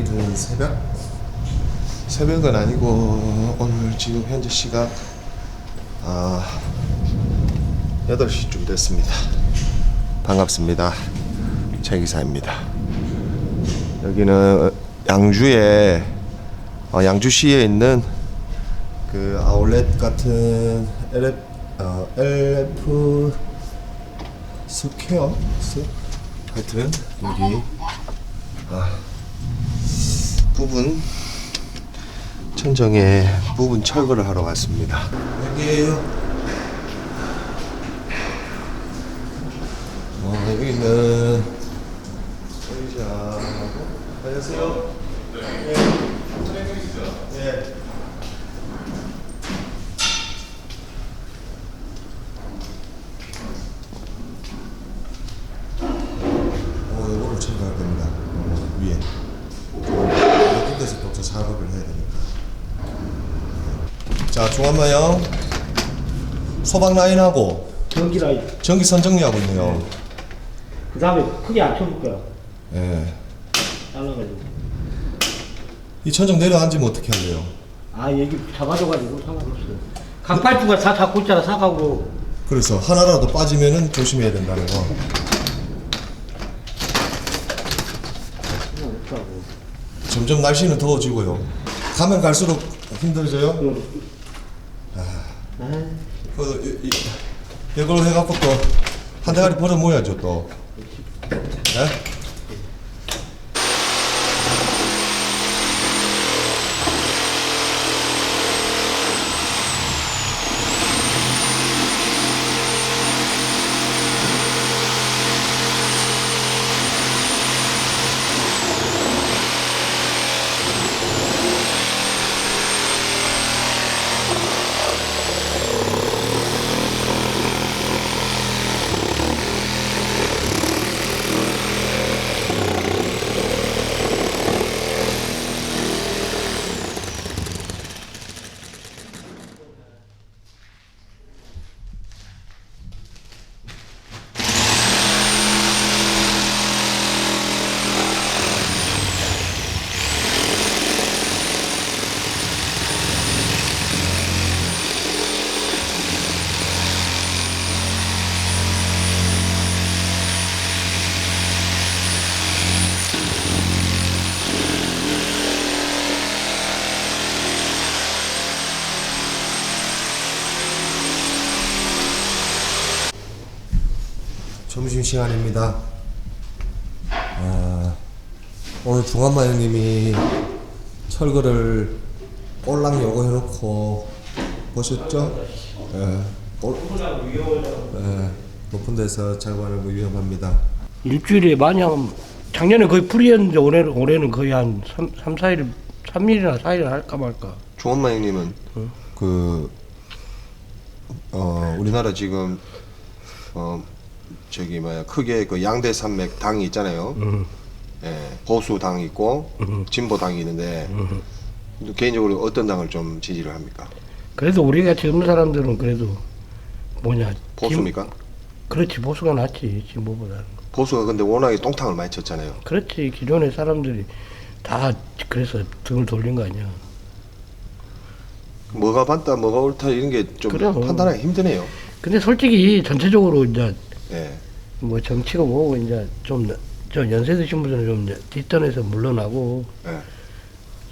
이른 새벽? 새벽은 아니고 오늘 지금 현재 시각 아 8시쯤 됐습니다. 반갑습니다. 최 기사입니다. 여기는 양주에 어, 양주시에 있는 그 아울렛 같은 LF 어, LF 스퀘어 스 하여튼 여기 아, 부분 천정에 부분 철거를 하러 왔습니다. 여기에요. 어, 여기는 의자하고 안녕하세요. 네. 네. 어, 이거를 철거할 겁니다. 어, 위에. 또저 작업을 해야 되니까. 자, 중한마영 소방 라인하고 전기 라인. 전기선 정리하고 있네요. 그 다음에 크게 안 쳐볼 거야. 예. 잘라가지고. 이 천정 내려앉으면 어떻게 할래요? 아 여기 잡아줘가지고 상관없어. 각 파이프가 다 잡고 있잖아 사각으로. 그래서 하나라도 빠지면은 조심해야 된다는 거. 상관없다고. 점점 날씨는 더워지고요. 가면 갈수록 힘들어져요. 아, 그, 이, 이, 이걸 해갖고 또 한 대가리 벌어 모야죠 또. 네? 시간입니다. 아, 오늘 중한마 형님이 철거를 꼴랑 요거 해놓고 보셨죠? 예, 꼴, 예, 높은 데서 작업하는 거 위험합니다. 일주일에 많이 하면 작년에 거의 풀이었는데 올해는 올해는 거의 한 3, 3 4일 3일이나 4일 할까 말까. 중한마 형님은 그 어, 우리나라 지금 어 저기 뭐야 크게 그 양대 산맥 당이 있잖아요. 음. 예, 보수 당 있고 진보 당이 있는데 개인적으로 어떤 당을 좀 지지를 합니까? 그래도 우리가 젊은 사람들은 그래도 뭐냐 보수입니까? 기- 그렇지 보수가 낫지 진보보다는. 보수가 근데 워낙에 똥탕을 많이 쳤잖아요. 그렇지 기존의 사람들이 다 그래서 등을 돌린 거 아니야. 뭐가 맞다, 뭐가 옳다 이런 게 좀. 판단하기 힘드네요. 근데 솔직히 전체적으로 이제 예. 뭐 정치가 뭐고 이제 좀저 연세 드신 분들은 좀 이제 뒷단에서 물러나고 예.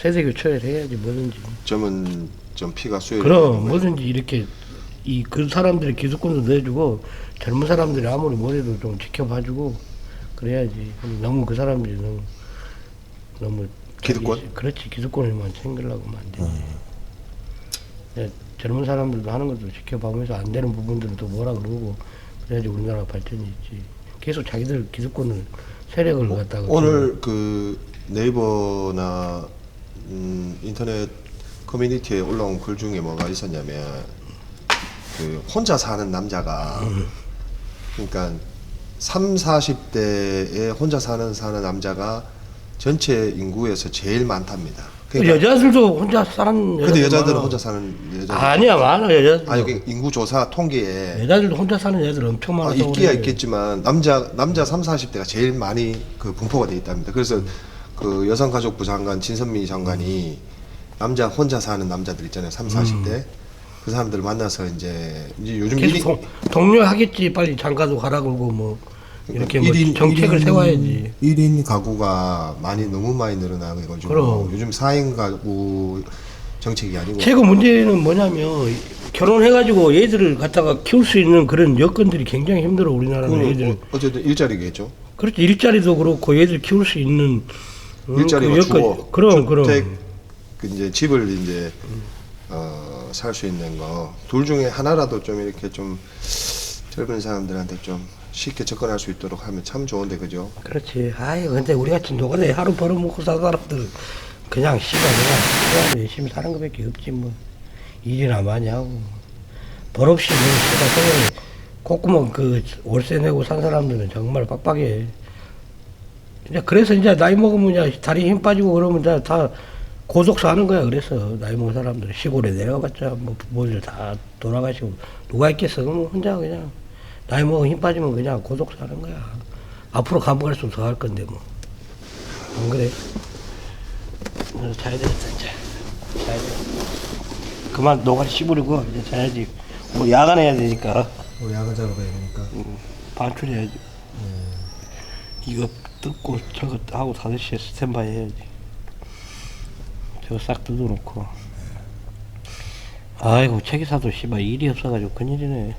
세대 교체를 해야지 뭐든지. 점은 좀 피가 수혈이 그럼. 뭐든지 이렇게 이 그 사람들의 기득권도 내주고 젊은 사람들이 아무리 뭐래도 좀 지켜봐주고 그래야지. 너무 그 사람들이 너무 너무 기득권? 자기- 그렇지 기득권을만 챙기려고 하면 안 되지. 네, 젊은 사람들도 하는 것도 지켜보면서 안 되는 부분들은 또 뭐라 그러고 그래야지 우리나라 발전이 있지. 계속 자기들 기득권을 세력을 갖다가 오늘 그 네이버나 음, 인터넷 커뮤니티에 올라온 글 중에 뭐가 있었냐면 그 혼자 사는 남자가 그러니까 3, 40대에 혼자 사는 사는 남자가 전체 인구에서 제일 많답니다. 그 여자들도 혼자 사는 근데 여자들 여자들은 많아. 혼자 사는 여자 아니야 많아 여자들 아니 그 인구 조사 통계에 여자들도 혼자 사는 애들 엄청 아, 많아서 있기야. 있겠지만 남자 남자 3, 40대가 제일 많이 그 분포가 돼 있답니다. 그래서 그 여성가족부 장관 진선미 장관이 남자 혼자 사는 남자들 있잖아요. 3, 40대. 그 사람들 만나서 이제 이제 요즘 계속 일이- 동, 독려하겠지. 빨리 장가도 가라 그러고 뭐 이렇게 뭐 일인- 정책을 일인- 세워야지. 1인 가구가 많이 너무 많이 늘어나고 가지고 그럼. 요즘 4인 가구 정책이 아니고 최고 문제는 뭐냐면 결혼해가지고 애들을 갖다가 키울 수 있는 그런 여건들이 굉장히 힘들어 우리나라는 애들. 어- 어쨌든 일자리겠죠. 그렇지 일자리도 그렇고 애들 키울 수 있는 음, 일자리가 그 여건- 주거, 그럼 그럼 그 이제 집을 이제 어, 살 수 있는 거 둘 중에 하나라도 좀 이렇게 좀 젊은 사람들한테 좀 쉽게 접근할 수 있도록 하면 참 좋은데 그죠? 그렇지. 아이 근데 우리 같이 노가다 하루 벌어먹고 사는 사람들 그냥 씨발 그냥 열심히 사는 것밖에 없지 뭐 일이나 많이 하고 벌 없이 뭐 씨발 그냥 콧구멍 그 월세 내고 산 사람들은 정말 빡빡해. 이제 그래서 이제 나이 먹으면 이제 다리 힘 빠지고 그러면 이제 다 고속 사는 거야. 그래서 나이 먹은 사람들 시골에 내려가봤자 뭐 부모들 다 돌아가시고 누가 있겠어? 그럼 혼자 그냥 나이 먹으면 힘 빠지면 그냥 고속 사는 거야. 앞으로 감옥 갈수록 더 할 건데 뭐. 안 그래? 오늘 자야 되겠다 이제. 자야 돼. 그만 노가리 씹으려고 이제 자야지. 뭐 야간 해야 되니까 우리 야간 작업해야 되니까. 반출해야지. 이거 뜯고 저거 하고 5시에 스탠바이 해야지. 저거 싹 뜯어놓고. 아이고 책이사도 씨발 일이 없어가지고 큰일이네.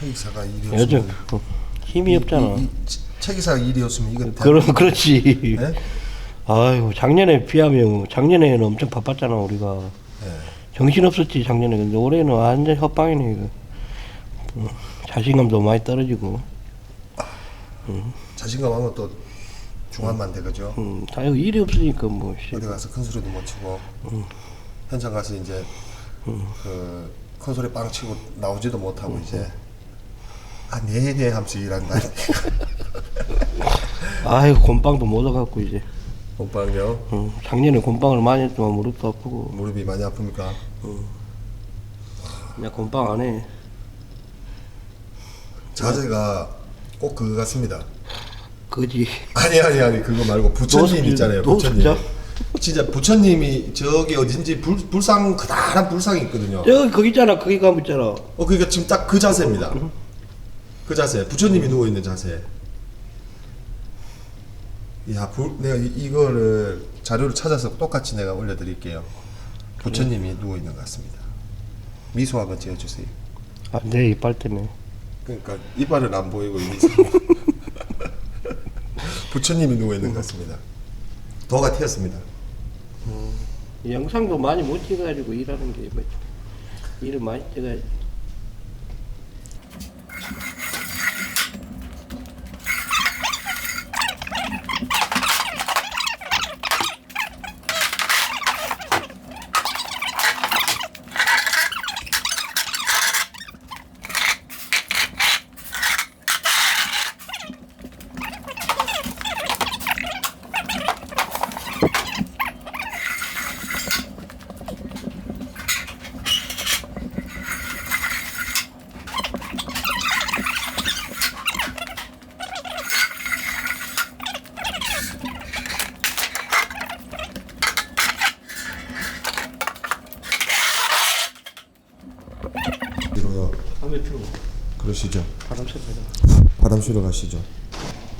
책이사가 일이 요즘 어, 힘이 없잖아. 책이사가 일이 없으면 이건 그럼 그렇지. 네? 아이고 작년에 비하면 작년에는 엄청 바빴잖아 우리가. 네. 정신 없었지 작년에 근데 올해는 완전 헛방이네 이거. 어, 자신감도 많이 떨어지고. 자신감 하면 또 중한만데 그죠? 음, 다 이거 일이 없으니까 뭐. 씨. 어디 가서 큰 소리도 못 치고 현장 가서 이제 그 큰 소리 빵 치고 나오지도 못하고 이제 아 네네 하면서 일한다. 아이고 곰빵도 못 와갖고 이제. 오빠요 음, 작년에 곰빵을 많이 했지만 무릎도 아프고. 무릎이 많이 아픕니까? 그냥 곰빵 안 해. 자세가 꼭 그거 같습니다. 그지. 아니 아니 아니 그거 말고 부처님 노숙- 있잖아요. 노숙자? 부처님. 진짜 부처님이 저기 어딘지 불, 불상 그다란 불상이 있거든요. 저기 거기 있잖아. 거기 가면 있잖아. 어 그러니까 지금 딱 그 자세입니다. 그 자세. 부처님이 누워 있는 자세. 야, 불, 내가 이, 이거를 자료를 찾아서 똑같이 내가 올려드릴게요. 부처님이 누워 있는 것 같습니다. 미소 한번 지어주세요. 아, 내 이빨 때문에. 그러니까 이빨은 안 보이고 이 미소. 부처님이 누워 있는 것 같습니다. 도가 튀었습니다. 이 영상도 많이 못 찍어가지고 일하는 게 뭐, 일을 많이 찍어야지. 피우고 그러시죠. 바람 쐬다가. 바람 쐬러 가시죠.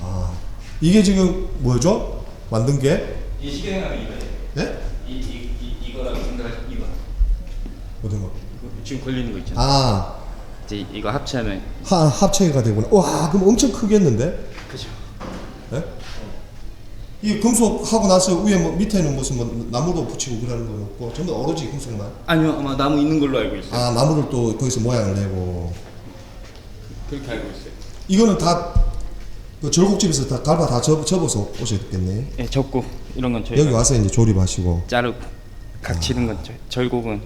아, 이게 지금 뭐죠? 만든 게? 이 시계는 이거예요. 네? 이, 이, 이, 이거랑 생각하신 이거. 어떤 거? 지금 걸리는 거 있잖아요. 아, 이제 이거 합치하면 하, 합체가 되구나. 와, 그럼 엄청 크겠는데? 그죠. 네? 이 금속 하고 나서 위에 뭐 밑에는 무슨 뭐 나무도 붙이고 그러는 거 없고 전부 오로지 금속만. 아니요, 아마 나무 있는 걸로 알고 있어요. 아, 나무를 또 거기서 모양을 내고. 그렇게 알고 있어요. 이거는 다그 절곡집에서 다 갈바 다 접, 접어서 오셨겠네. 예, 접고 이런 건 저희가 여기 와서 이제 조립하시고 자르고 각 치는 건 저, 절곡은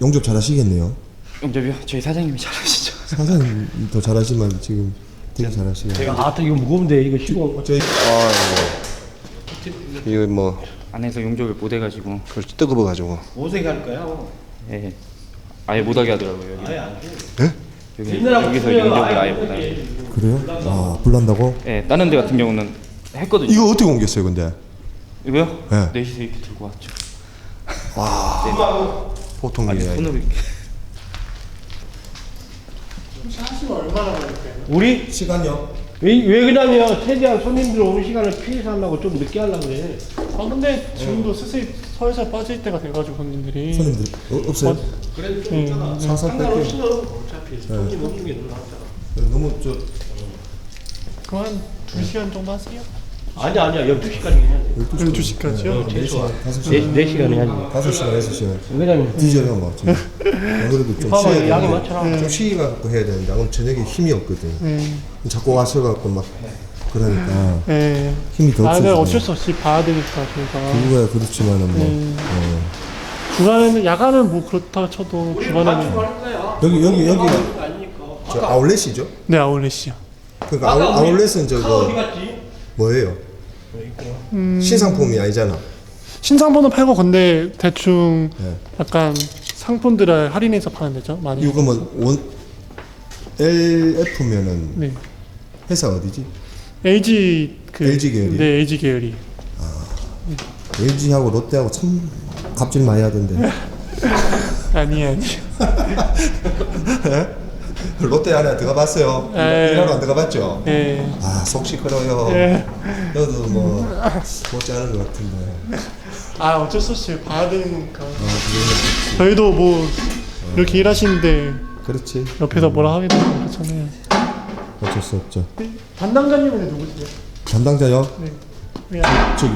용접 잘하시겠네요. 용접이요. 저희 사장님이 잘하시죠. 사장님 더 잘하시면 지금 되게 잘하시네요. 아, 또 이거 무거운데 이거 시공. 저희 이거 뭐 안에서 용접을 못 해가지고 그렇지 뜨거워 가지고 오색 할 거야. 예, 아예 못하게 하더라고요. 여기 아예 안 돼. 예? 여기 여기서 용접을 아예 못하게. 그래요? 아 불난다고? 예, 다른 데 같은 경우는 했거든요. 이거 어떻게 옮겼어요 근데? 이거요? 네. 넷이서 이렇게 들고 왔죠. 와 보통 아니 일이 아니 손으로 이렇게. 우리 시간요? 왜, 왜 그러냐면 최대한 손님들 오는 시간을 피해서 하려고 좀 늦게 하려고 그래. 아 근데 지금도 슬슬 서서히 빠질 때가 돼가지고 손님들이 손님들 어, 없어요? 그래도 좀 음, 있잖아. 살살 뺄게요. 상관없어. 어차피 손님 없는 게더 낫잖아. 너무 저 그럼 한 2시간 정도 하세요? 아니야 아니야 12시까지 해야 돼. 12시까지요? 최소한. 다섯 4, 시간, 4 시간 해야지. 다섯 시간, 여섯 시간 왜냐면 뒤져요 뭐 지금. 안 그래도 좀 쉬어야 양이 되는데 많잖아. 좀 쉬어갖고 해야 되는데 오늘 저녁에 힘이 없거든. 음, 자꾸 와서갖고 막 그러니까 네. 힘이 더아 근데 없어지네. 어쩔 수 없이 봐야 되니까 저희가 그거야 그렇지만은 뭐 음. 어. 주간에는 야간은 뭐 그렇다 쳐도 주간에는 여기 여기 여기 아니니까. 저 아울렛이죠? 네 아울렛이요. 그러니까 우리 아울렛은 카 저거 갔지? 뭐예요? 음, 신상품이 아니잖아. 신상품은 팔고 근데 대충 네. 약간 상품들을 할인해서 파는 데죠 많이. 그러면 원 LF면은 네. 회사 어디지? LG 그 LG 계열이요? 네 LG 계열이. LG하고 롯데하고 참 갑질 많이 하던데. 아니 아니. 롯데 안에 들어가 봤어요. 에이. 일하러 안 들어가 봤죠? 네. 아, 속 시끄러요. 네. 너도 뭐, 못지 않은 것 같은데. 아 어쩔 수 없이 봐야 되는 거니까. 아, 그게 저희도 뭐 이렇게 일하시는데 그렇지. 옆에서 뭐라 하게 되고 그렇잖아요. 어쩔 수 없죠. 담당자님은 누구세요? 담당자요? 네. 그냥 저기.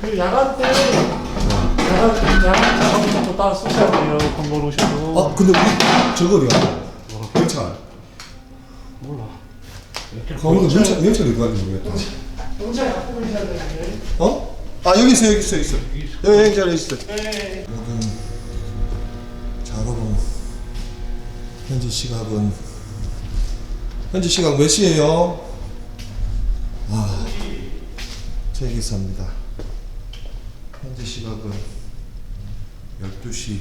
그 야간 때 야간 야간 작업 잡고 따로 쓰셔야 돼요. 번거로 오셔도. 어, 근데 우리 저거요. 경찰. 몰라. 거기서 명찰이 누가 모르겠다. 경찰 갖고 계셔야 되는데. 어? 아, 여기 있어, 여기 있어, 여기 있어. 여기 행자리 있어. 네. 모든 작업은 현재 시각은 현재 시각 몇 시예요? 아, 제 기사입니다. 현재 시각은 12시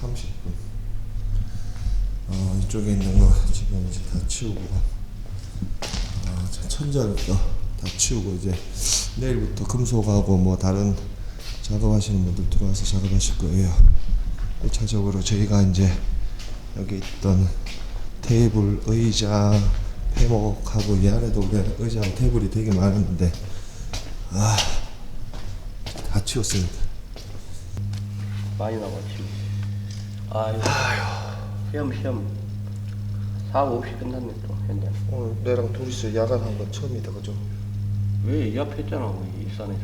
30분. 어, 이쪽에 있는 거 지금 이제 다 치우고 아, 또다 치우고 이제 내일부터 금속하고 뭐 다른 작업하시는 분들 들어와서 작업하실 거예요. 1차적으로 저희가 이제 여기 있던 테이블, 의자, 패목하고 이 안에도 의자하고 테이블이 되게 많았는데 아, 다 치웠습니다. 많이 남았지. 아유. 시험 시험. 사고 없이 끝났네 또 현장. 오늘 내랑 둘이서 야간 한 건 처음이다, 그죠? 왜 yap했잖아 우리 일산에서.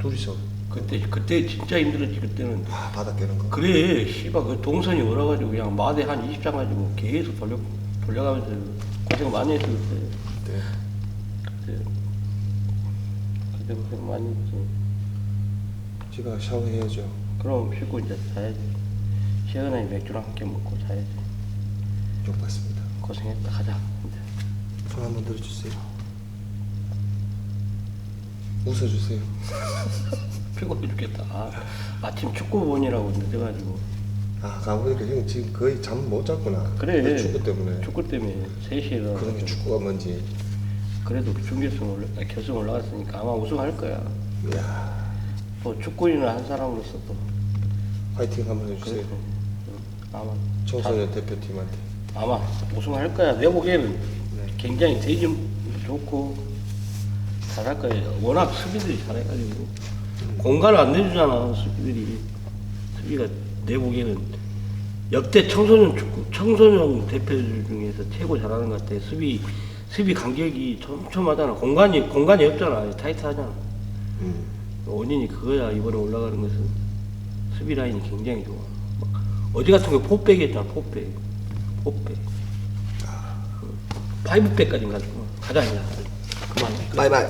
둘이서 그때 그때 진짜 힘들었지 그때는. 아, 바닥 깨는 거. 그래 씨발 그 동선이 얼어가지고 그냥 마대 한 20장 가지고 계속 돌려 돌려가면서 고생 많이 했어 그때. 네. 그때 그때 고생 많이 했지. 제가 샤워해야죠. 그럼 씻고 이제 자야지. 시원하게 맥주랑 함께 먹고 자야지. 욕 받습니다. 고생했다 가자. 손 한번 들어주세요. 웃어주세요. 피곤해 죽겠다. 아, 마침 축구 본이라고 늦어가지고. 아, 가보니까 형 지금 거의 잠 못 잤구나. 그래. 그 축구 때문에. 축구 때문에 3시에 일어나. 그런 게 축구가 뭔지. 그래도 준결승 올라, 아, 결승 올라갔으니까 아마 우승할 거야. 이야, 뭐 축구인을 한 사람으로서 또 화이팅 한번 해주세요. 그래도 응, 아마 청소년 대표팀한테. 자- 아마 우승할 거야. 내 보기에는 굉장히 대좀 좋고 잘할 거야. 워낙 수비들이 잘해가지고 공간을 안 내주잖아 수비들이. 수비가 내 보기에는 역대 청소년 축구 청소년 대표들 중에서 최고 잘하는 것 같아. 수비 수비 간격이 촘촘하잖아. 공간이 공간이 없잖아. 타이트하잖아. 음. 원인이 그거야 이번에 올라가는 것은 수비 라인이 굉장히 좋아 막 어디 같은 거 포백이 했잖아 포백. 포백. 파이브백까지 가지고 가자 이제. 그만. 바이바이.